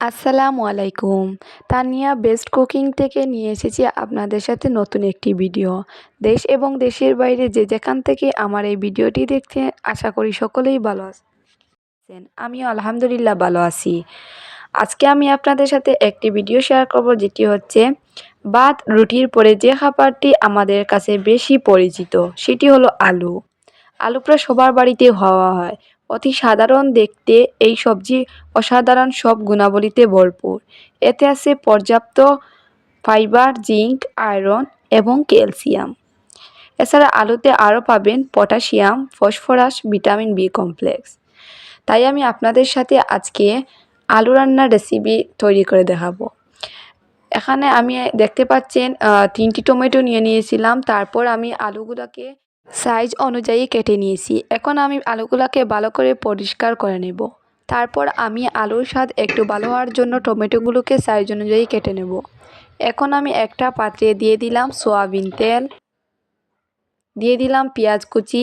আসসালামু আলাইকুম। Tania best cooking থেকে নিয়ে এসেছি আপনাদের সাথে নতুন একটি ভিডিও। দেশ এবং দেশের বাইরে যে যেখান থেকে আমার এই ভিডিওটি দেখতে আশা করি সকলেই ভালো আছেন। আমিও আলহামদুলিল্লাহ ভালো আছি। আজকে আমি আপনাদের সাথে একটি ভিডিও শেয়ার করব, যেটি হচ্ছে ভাত রুটির পরে যে খাবারটি আমাদের কাছে বেশি পরিচিত, সেটি হলো আলু। আলু প্রায় সবার বাড়িতে হওয়া হয়। অতি সাধারণ দেখতে এই সবজি অসাধারণ সব গুণাবলীতে ভরপুর। এতে আছে পর্যাপ্ত ফাইবার, জিঙ্ক, আয়রন এবং ক্যালসিয়াম। এছাড়া আলুতে আরও পাবেন potassium, phosphorus, vitamin B complex. তাই আমি আপনাদের সাথে আজকে আলু রান্নার রেসিপি তৈরি করে দেখাবো। এখানে আমি দেখতে পাচ্ছেন তিনটি টমেটো নিয়ে নিয়েছিলাম। তারপর আমি আলুগুলোকে সাইজ অনুযায়ী কেটে নিয়েছি। এখন আমি আলুগুলোকে ভালো করে পরিষ্কার করে নেব। তারপর আমি আলুর স্বাদ একটু ভালো হওয়ার জন্য টমেটোগুলোকে সাইজ অনুযায়ী কেটে নেব। এখন আমি একটা পাত্রে দিয়ে দিলাম সোয়াবিন তেল, দিয়ে দিলাম পেঁয়াজ কুচি।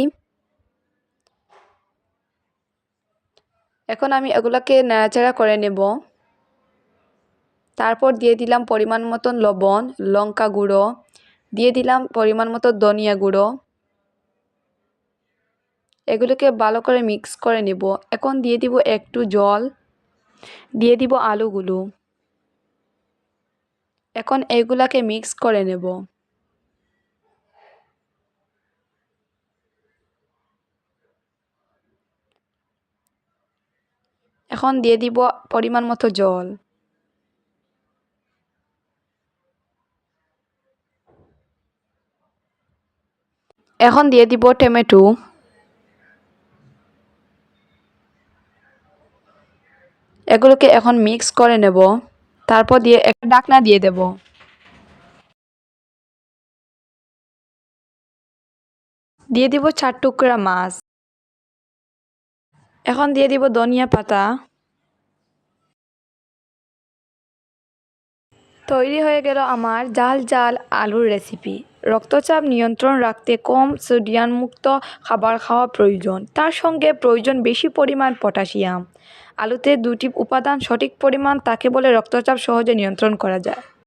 এখন আমি এগুলোকে নাড়াচাড়া করে নেব। তারপর দিয়ে দিলাম পরিমাণ মতন লবণ, লঙ্কা গুঁড়ো, দিয়ে দিলাম পরিমাণ মতো ধনিয়া গুঁড়ো। এগুলোকে ভালো করে মিক্স করে নেব। এখন দিয়ে দিব একটু জল, দিয়ে দিব আলুগুলো। এখন এগুলাকে মিক্স করে নেব। এখন দিয়ে দিব পরিমাণ মতো জল। এখন দিয়ে দিব টমেটো। এগুলোকে এখন মিক্স করে নেব। তারপর দিয়ে একটা ডাকনা দিয়ে দেব। দিয়ে দিব চার টুকরা মাছ। এখন দিয়ে দিব ধনিয়া পাতা। তৈরি হয়ে গেল আমার জাল জাল আলুর রেসিপি রক্তচাপ নিয়ন্ত্রণ রাখতে কম সোডিয়ামমুক্ত খাবার খাওয়া প্রয়োজন। তার সঙ্গে প্রয়োজন বেশি পরিমাণ পটাশিয়াম আলুতে দুটি উপাদান সঠিক পরিমাণ তাকে বলে রক্তচাপ সহজে নিয়ন্ত্রণ করা যায়।